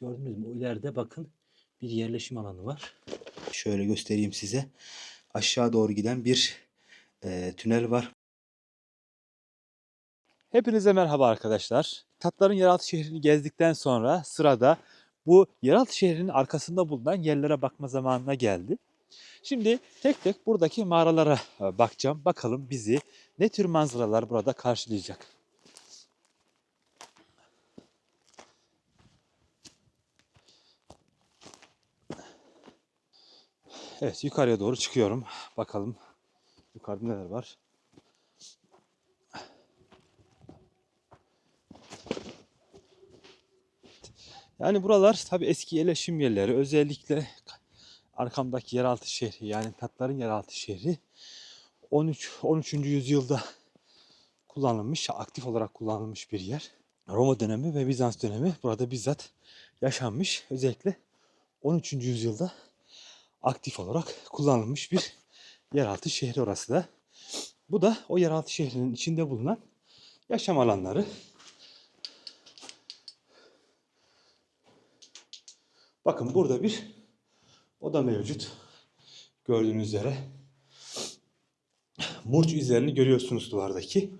gördünüz mü? O ileride bakın bir yerleşim alanı var. Şöyle göstereyim size. Aşağı doğru giden bir e, tünel var. Hepinize merhaba arkadaşlar. Tatların yeraltı şehrini gezdikten sonra sırada bu yeraltı şehrinin arkasında bulunan yerlere bakma zamanına geldi. Şimdi tek tek buradaki mağaralara e, bakacağım. Bakalım bizi ne tür manzaralar burada karşılayacak. Evet yukarıya doğru çıkıyorum. Bakalım yukarıda neler var. Yani buralar tabi eski yerleşim yerleri. Özellikle arkamdaki yeraltı şehri yani Tatların yeraltı şehri 13 13. yüzyılda kullanılmış, aktif olarak kullanılmış bir yer. Roma dönemi ve Bizans dönemi burada bizzat yaşanmış. Özellikle 13. yüzyılda aktif olarak kullanılmış bir yeraltı şehri orası da. Bu da o yeraltı şehrinin içinde bulunan yaşam alanları. Bakın burada bir oda mevcut. Gördüğünüz üzere. Murç izlerini görüyorsunuz duvardaki.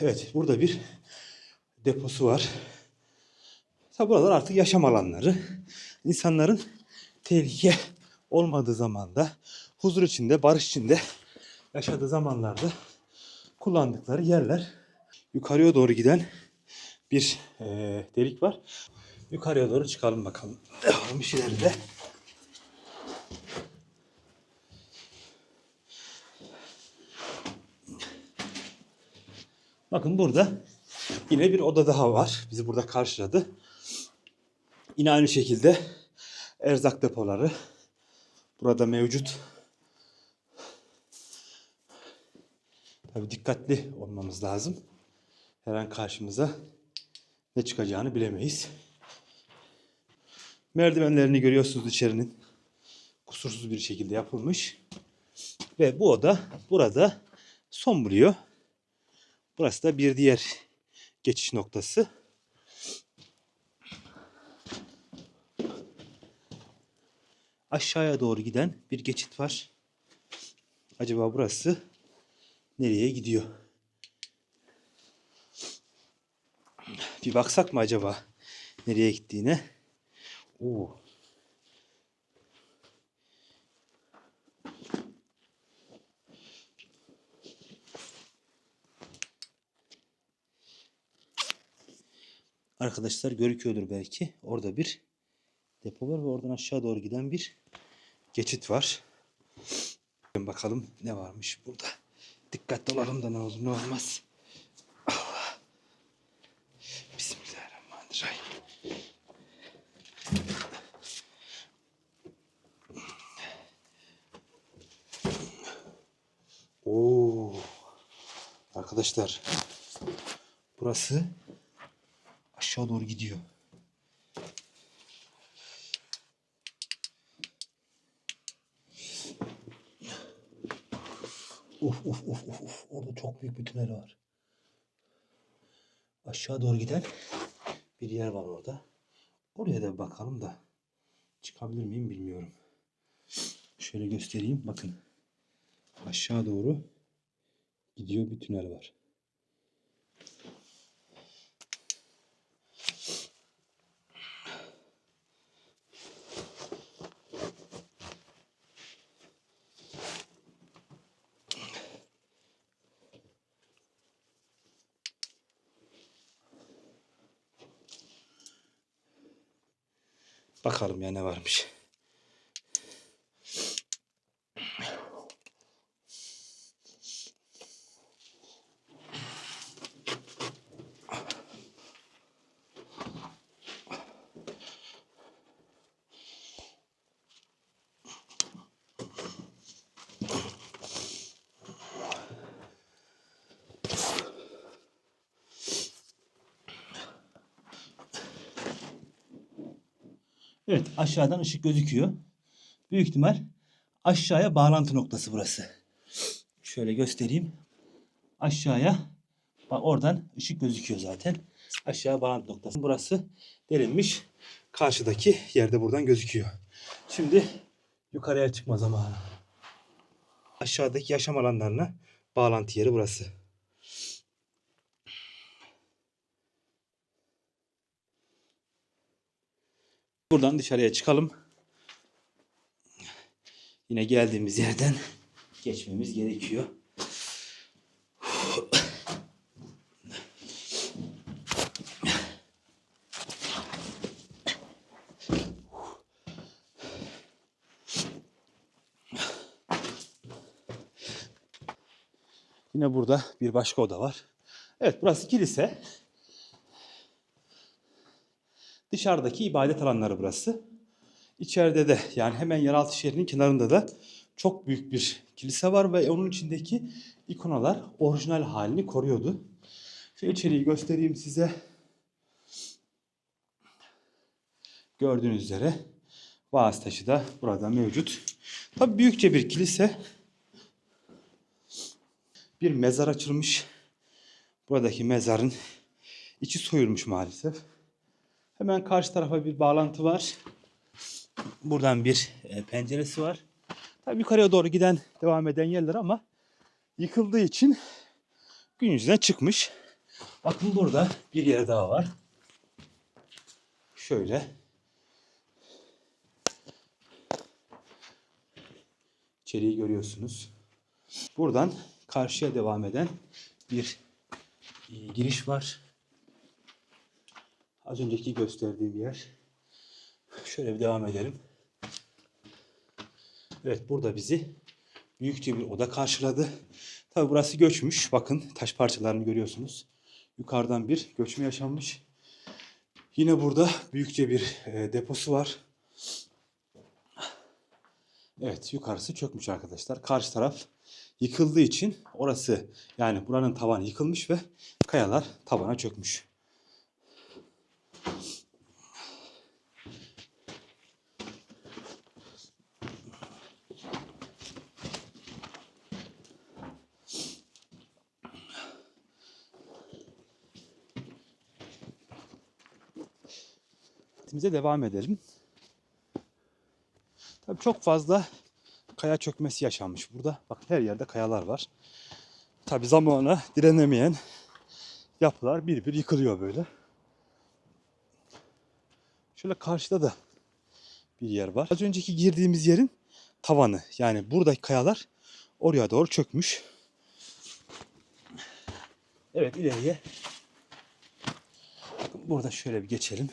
Evet burada bir deposu var. Tabi buralar artık yaşam alanları. İnsanların tehlike olmadığı zamanda, huzur içinde, barış içinde yaşadığı zamanlarda kullandıkları yerler. Yukarıya doğru giden bir eee, delik var. Yukarıya doğru çıkalım bakalım. Devam ileride. Bakın burada yine bir oda daha var. Bizi burada karşıladı. Yine aynı şekilde erzak depoları burada mevcut. Tabii dikkatli olmamız lazım. Her an karşımıza ne çıkacağını bilemeyiz. Merdivenlerini görüyorsunuz içerinin. Kusursuz bir şekilde yapılmış. Ve bu oda burada son buluyor. Burası da bir diğer geçiş noktası. Aşağıya doğru giden bir geçit var. Acaba burası nereye gidiyor? Bir baksak mı acaba nereye gittiğine? Oo. Arkadaşlar görüküyordur belki. Orada bir depo var ve oradan aşağı doğru giden bir geçit var. Bakalım ne varmış burada. Dikkatli olalım da ne olur ne olmaz. Allah. Bismillahirrahmanirrahim. Oo. Arkadaşlar burası aşağı doğru gidiyor. Uf uf uf uf uf. Orada çok büyük bir tünel var. Aşağı doğru giden bir yer var orada. Oraya da bakalım da çıkabilir miyim bilmiyorum. Şöyle göstereyim. Bakın. Aşağı doğru gidiyor bir tünel var. Bakalım ya ne varmış. Evet aşağıdan ışık gözüküyor. Büyük ihtimal aşağıya bağlantı noktası burası. Şöyle göstereyim. Aşağıya bak oradan ışık gözüküyor zaten. Aşağı bağlantı noktası. Burası delinmiş. karşıdaki yerde buradan gözüküyor. Şimdi yukarıya çıkma zamanı. Aşağıdaki yaşam alanlarına bağlantı yeri burası. Buradan dışarıya çıkalım. Yine geldiğimiz yerden geçmemiz gerekiyor. Yine burada bir başka oda var. Evet burası kilise. Dışarıdaki ibadet alanları burası. İçeride de yani hemen yeraltı şehrinin kenarında da çok büyük bir kilise var ve onun içindeki ikonalar orijinal halini koruyordu. Şu içeriği göstereyim size. Gördüğünüz üzere vaaz taşı da burada mevcut. Tabii büyükçe bir kilise. Bir mezar açılmış. Buradaki mezarın içi soyulmuş maalesef. Hemen karşı tarafa bir bağlantı var. Buradan bir e, penceresi var. Tabii yukarıya doğru giden, devam eden yerler ama yıkıldığı için gün yüzüne çıkmış. Bakın burada bir yer daha var. Şöyle. İçeriği görüyorsunuz. Buradan karşıya devam eden bir e, giriş var. Az önceki gösterdiğim yer. Şöyle bir devam edelim. Evet burada bizi büyükçe bir oda karşıladı. Tabi burası göçmüş. Bakın taş parçalarını görüyorsunuz. Yukarıdan bir göçme yaşanmış. Yine burada büyükçe bir e, deposu var. Evet yukarısı çökmüş arkadaşlar. Karşı taraf yıkıldığı için orası yani buranın tavanı yıkılmış ve kayalar tabana çökmüş. Ziyaretimize devam edelim. Tabii çok fazla kaya çökmesi yaşanmış burada. Bak her yerde kayalar var. Tabii zamana direnemeyen yapılar bir bir yıkılıyor böyle. Şöyle karşıda da bir yer var. Az önceki girdiğimiz yerin tavanı. Yani buradaki kayalar oraya doğru çökmüş. Evet ileriye. Burada şöyle bir geçelim.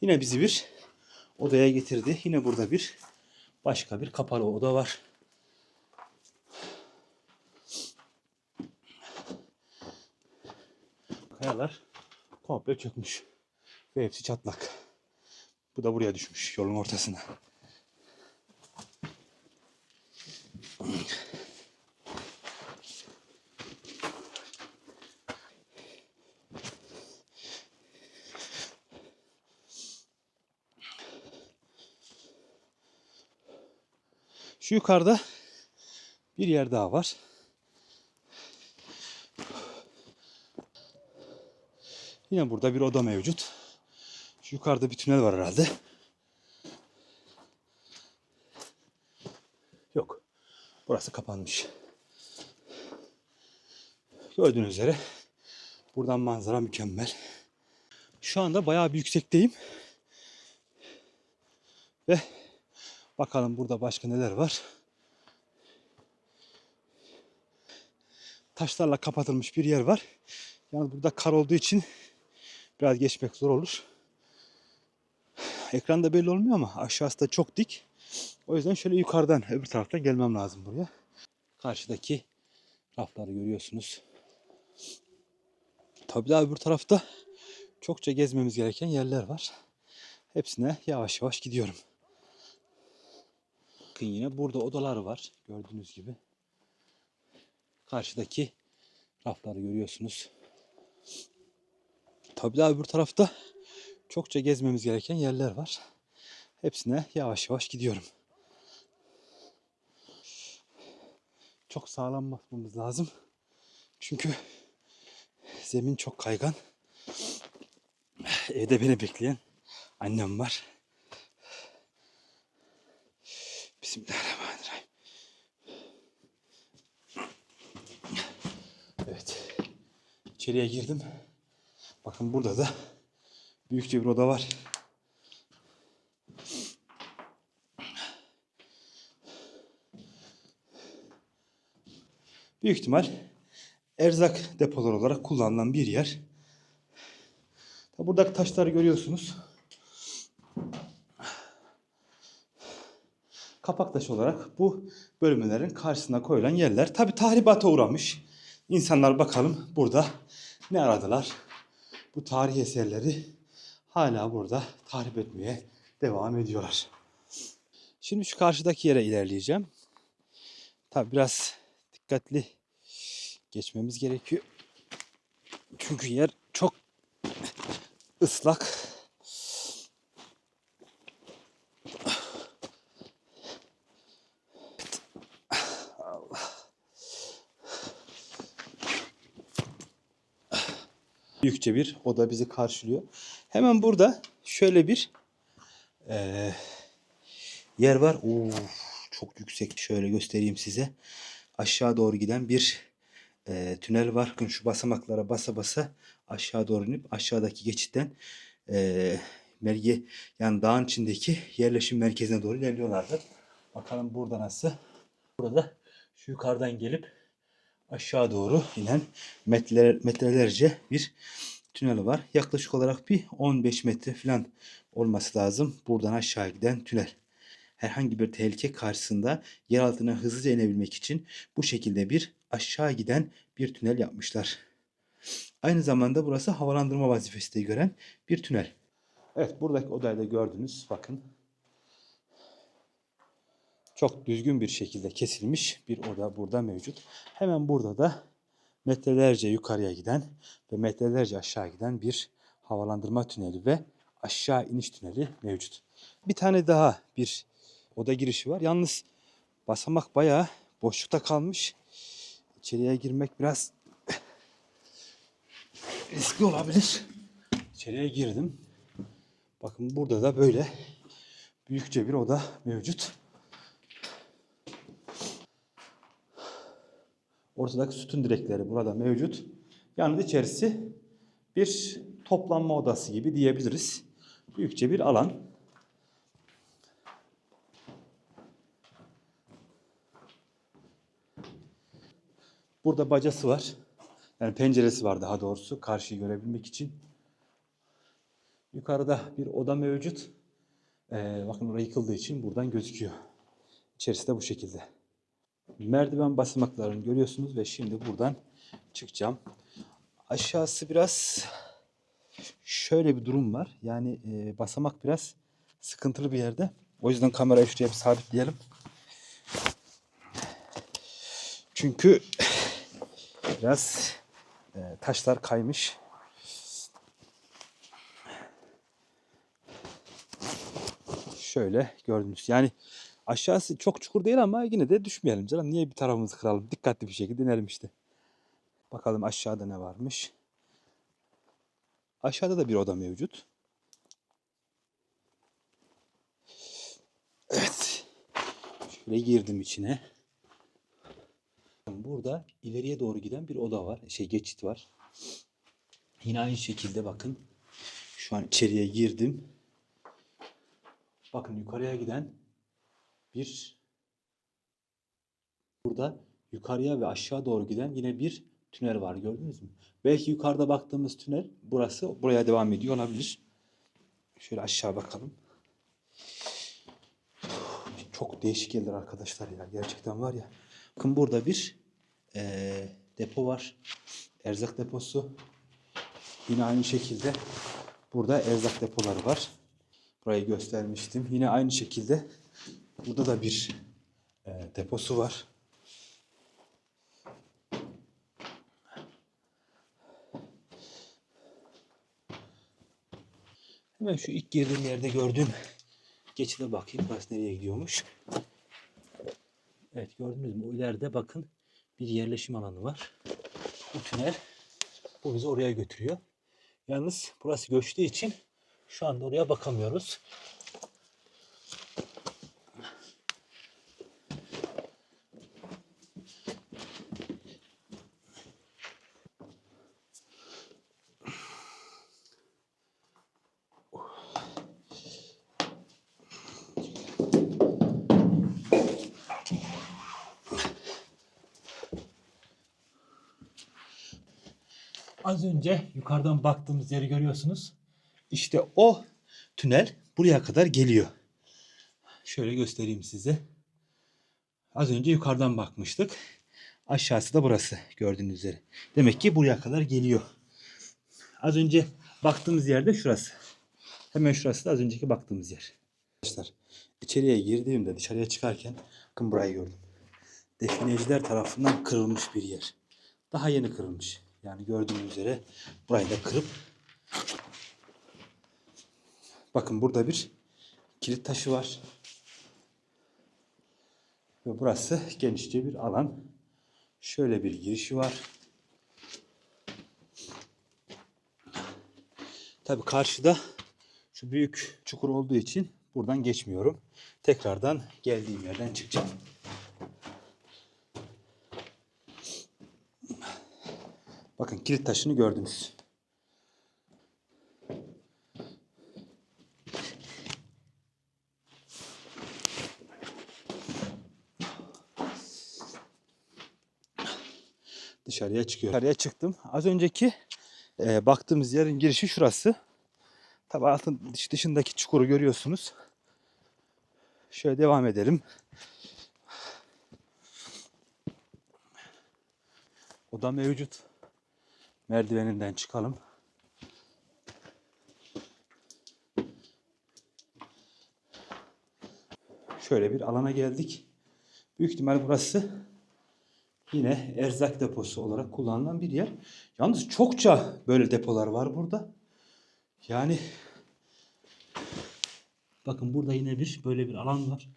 Yine bizi bir odaya getirdi. Yine burada bir başka bir kapalı oda var. Kayalar komple çökmüş. Ve hepsi çatlak. Bu da buraya düşmüş yolun ortasına. Şu yukarıda bir yer daha var. Yine burada bir oda mevcut. Şu yukarıda bir tünel var herhalde. Yok. Burası kapanmış. Gördüğünüz üzere buradan manzara mükemmel. Şu anda bayağı bir yüksekteyim. Ve Bakalım burada başka neler var. Taşlarla kapatılmış bir yer var. Yalnız burada kar olduğu için biraz geçmek zor olur. Ekranda belli olmuyor ama aşağısı da çok dik. O yüzden şöyle yukarıdan öbür taraftan gelmem lazım buraya. Karşıdaki rafları görüyorsunuz. Tabii daha öbür tarafta çokça gezmemiz gereken yerler var. Hepsine yavaş yavaş gidiyorum. Bakın yine burada odalar var. Gördüğünüz gibi. Karşıdaki rafları görüyorsunuz. Tabii daha öbür tarafta çokça gezmemiz gereken yerler var. Hepsine yavaş yavaş gidiyorum. Çok sağlam basmamız lazım. Çünkü Zemin çok kaygan. Evde beni bekleyen annem var. Bismillahirrahmanirrahim. Evet. İçeriye girdim. Bakın burada da büyükçe bir oda var. Büyük ihtimal erzak depoları olarak kullanılan bir yer. Buradaki taşları görüyorsunuz. Kapak taşı olarak bu bölmelerin karşısına koyulan yerler. Tabi tahribata uğramış. İnsanlar bakalım burada ne aradılar. Bu tarihi eserleri hala burada tahrip etmeye devam ediyorlar. Şimdi şu karşıdaki yere ilerleyeceğim. Tabi biraz dikkatli geçmemiz gerekiyor. Çünkü yer çok ıslak. Büyükçe bir oda bizi karşılıyor. Hemen burada şöyle bir eee, yer var. Oo, çok yüksek. Şöyle göstereyim size. Aşağı doğru giden bir eee, tünel var. Şu basamaklara basa basa aşağı doğru inip aşağıdaki geçitten eee merge yani dağın içindeki yerleşim merkezine doğru ilerliyorlardı. Bakalım burada nasıl? Burada şu yukarıdan gelip aşağı doğru inen metreler, metrelerce bir tünel var. Yaklaşık olarak bir 15 metre falan olması lazım. Buradan aşağı giden tünel. Herhangi bir tehlike karşısında yer altına hızlıca inebilmek için bu şekilde bir aşağı giden bir tünel yapmışlar. Aynı zamanda burası havalandırma vazifesi de gören bir tünel. Evet buradaki odayı da gördünüz. Bakın. Çok düzgün bir şekilde kesilmiş bir oda burada mevcut. Hemen burada da metrelerce yukarıya giden ve metrelerce aşağı giden bir havalandırma tüneli ve aşağı iniş tüneli mevcut. Bir tane daha bir oda girişi var. Yalnız basamak bayağı boşlukta kalmış. İçeriye girmek biraz riskli olabilir. İçeriye girdim. Bakın burada da böyle büyükçe bir oda mevcut. Ortadaki sütun direkleri burada mevcut. Yalnız içerisi bir toplanma odası gibi diyebiliriz. Büyükçe bir alan. Burada bacası var. Yani penceresi var daha doğrusu karşıyı görebilmek için. Yukarıda bir oda mevcut. Ee, bakın orası yıkıldığı için buradan gözüküyor. İçerisi de bu şekilde. Merdiven basamaklarını görüyorsunuz ve şimdi buradan çıkacağım. Aşağısı biraz şöyle bir durum var. Yani e, basamak biraz sıkıntılı bir yerde. O yüzden kamerayı şuraya bir sabitleyelim. Çünkü biraz e, taşlar kaymış. Şöyle gördünüz. Yani aşağısı çok çukur değil ama yine de düşmeyelim canım. Niye bir tarafımızı kıralım? Dikkatli bir şekilde inelim işte. Bakalım aşağıda ne varmış. Aşağıda da bir oda mevcut. Evet. Şöyle girdim içine. Burada ileriye doğru giden bir oda var. Şey geçit var. Yine aynı şekilde bakın. Şu an içeriye girdim. Bakın yukarıya giden bir burada yukarıya ve aşağı doğru giden yine bir tünel var gördünüz mü? Belki yukarıda baktığımız tünel burası buraya devam ediyor olabilir. Şöyle aşağı bakalım. Çok değişik yerler arkadaşlar ya gerçekten var ya. Bakın burada bir eee, depo var. Erzak deposu. Yine aynı şekilde burada erzak depoları var. Burayı göstermiştim. Yine aynı şekilde burada da bir e, deposu var. Hemen şu ilk girdiğim yerde gördüğüm geçide bakayım. Burası nereye gidiyormuş. Evet gördünüz mü? O ileride bakın bir yerleşim alanı var. Bu tünel Bu bizi oraya götürüyor. Yalnız burası göçtüğü için şu anda oraya bakamıyoruz. Az önce yukarıdan baktığımız yeri görüyorsunuz. İşte o tünel buraya kadar geliyor. Şöyle göstereyim size. Az önce yukarıdan bakmıştık. Aşağısı da burası gördüğünüz üzere. Demek ki buraya kadar geliyor. Az önce baktığımız yerde şurası. Hemen şurası da az önceki baktığımız yer. Arkadaşlar içeriye girdiğimde dışarıya çıkarken bakın burayı gördüm. Defineciler tarafından kırılmış bir yer. Daha yeni kırılmış. Yani gördüğünüz üzere burayı da kırıp bakın burada bir kilit taşı var. Ve burası genişçe bir alan. Şöyle bir girişi var. Tabi karşıda şu büyük çukur olduğu için buradan geçmiyorum. Tekrardan geldiğim yerden çıkacağım. Bakın kilit taşını gördünüz. Dışarıya çıkıyor. Dışarıya çıktım. Az önceki e, baktığımız yerin girişi şurası. Tabi altın dış- dışındaki çukuru görüyorsunuz. Şöyle devam edelim. Oda mevcut. Merdiveninden çıkalım. Şöyle bir alana geldik. Büyük ihtimal burası yine erzak deposu olarak kullanılan bir yer. Yalnız çokça böyle depolar var burada. Yani bakın burada yine bir böyle bir alan var.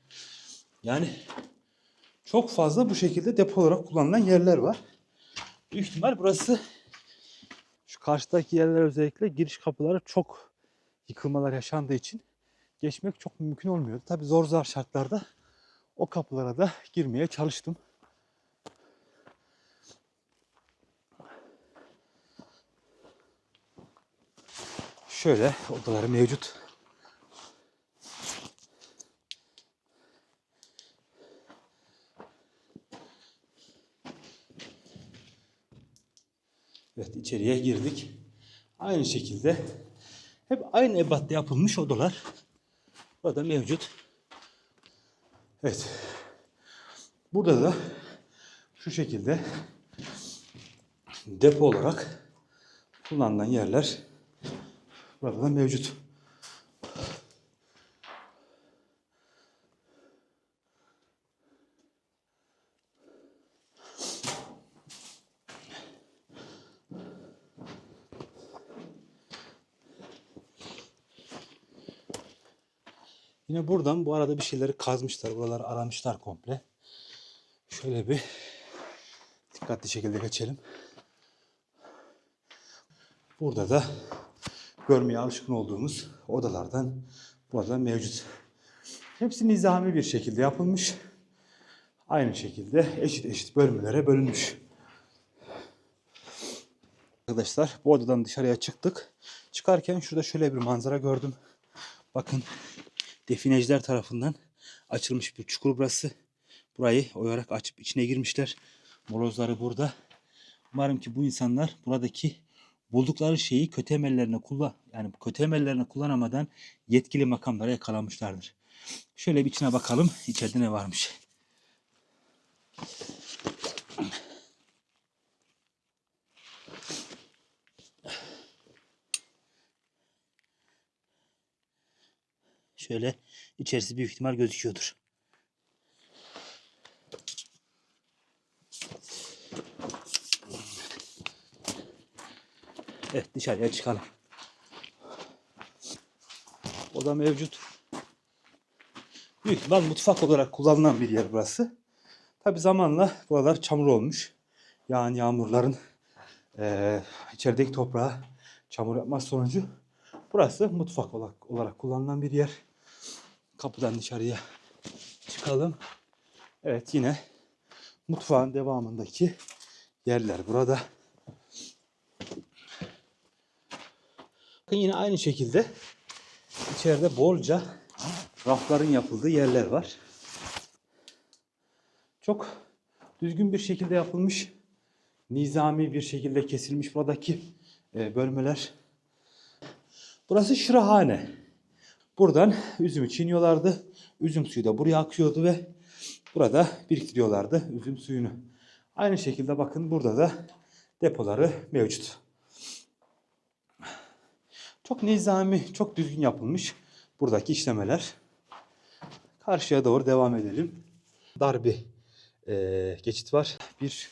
Yani çok fazla bu şekilde depo olarak kullanılan yerler var. Büyük ihtimal burası şu karşıdaki yerler özellikle giriş kapıları çok yıkılmalar yaşandığı için geçmek çok mümkün olmuyordu. Tabi zor zor şartlarda o kapılara da girmeye çalıştım. Şöyle odaları mevcut. Evet içeriye girdik. Aynı şekilde hep aynı ebatta yapılmış odalar burada mevcut. Evet. Burada da şu şekilde depo olarak kullanılan yerler burada da mevcut. Yine buradan bu arada bir şeyleri kazmışlar. Buraları aramışlar komple. Şöyle bir dikkatli şekilde geçelim. Burada da görmeye alışkın olduğumuz odalardan burada mevcut. Hepsi nizami bir şekilde yapılmış. Aynı şekilde eşit eşit bölmelere bölünmüş. Arkadaşlar bu odadan dışarıya çıktık. Çıkarken şurada şöyle bir manzara gördüm. Bakın defineciler tarafından açılmış bir çukur burası. Burayı oyarak açıp içine girmişler. Molozları burada. Umarım ki bu insanlar buradaki buldukları şeyi kötü emellerine kullan yani kötü emellerine kullanamadan yetkili makamlara yakalamışlardır. Şöyle bir içine bakalım. İçeride ne varmış? Şöyle içerisi büyük ihtimal gözüküyordur. Evet dışarıya çıkalım. Oda mevcut. Büyük ihtimal mutfak olarak kullanılan bir yer burası. Tabi zamanla buralar çamur olmuş. Yağan yağmurların eee içerideki toprağa çamur yapması sonucu burası mutfak olarak, olarak kullanılan bir yer. Kapıdan dışarıya çıkalım. Evet yine mutfağın devamındaki yerler burada. Bakın yine aynı şekilde içeride bolca rafların yapıldığı yerler var. Çok düzgün bir şekilde yapılmış, nizami bir şekilde kesilmiş buradaki e, bölmeler. Burası şırahane. Buradan üzümü çiğniyorlardı. Üzüm suyu da buraya akıyordu ve burada biriktiriyorlardı üzüm suyunu. Aynı şekilde bakın burada da depoları mevcut. Çok nizami, çok düzgün yapılmış buradaki işlemeler. Karşıya doğru devam edelim. Dar bir eee, geçit var. Bir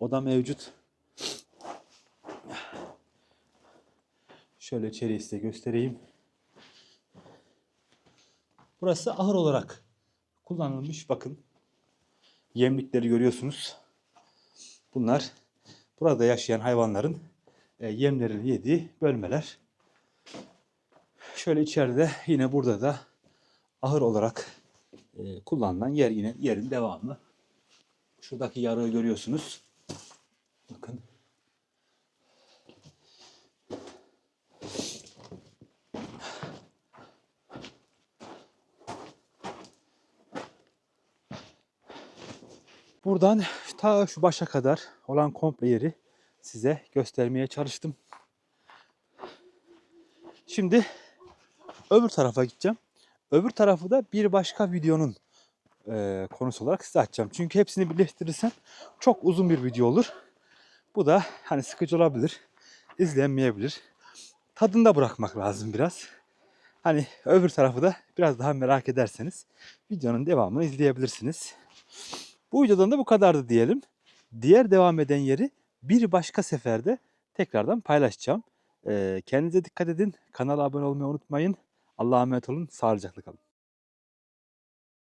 oda mevcut. Şöyle içeriği size göstereyim. Burası ahır olarak kullanılmış. Bakın yemlikleri görüyorsunuz. Bunlar burada yaşayan hayvanların e, yemlerini yediği bölmeler. Şöyle içeride yine burada da ahır olarak e, kullanılan yer yine yerin devamı. Şuradaki yarığı görüyorsunuz. Bakın. Buradan ta şu başa kadar olan komple yeri size göstermeye çalıştım. Şimdi öbür tarafa gideceğim. Öbür tarafı da bir başka videonun e, konusu olarak size açacağım. Çünkü hepsini birleştirirsem çok uzun bir video olur. Bu da hani sıkıcı olabilir. izlenmeyebilir. Tadında bırakmak lazım biraz. Hani öbür tarafı da biraz daha merak ederseniz videonun devamını izleyebilirsiniz. Bu videodan da bu kadardı diyelim. Diğer devam eden yeri bir başka seferde tekrardan paylaşacağım. Ee, kendinize dikkat edin. Kanala abone olmayı unutmayın. Allah'a emanet olun. Sağlıcakla kalın.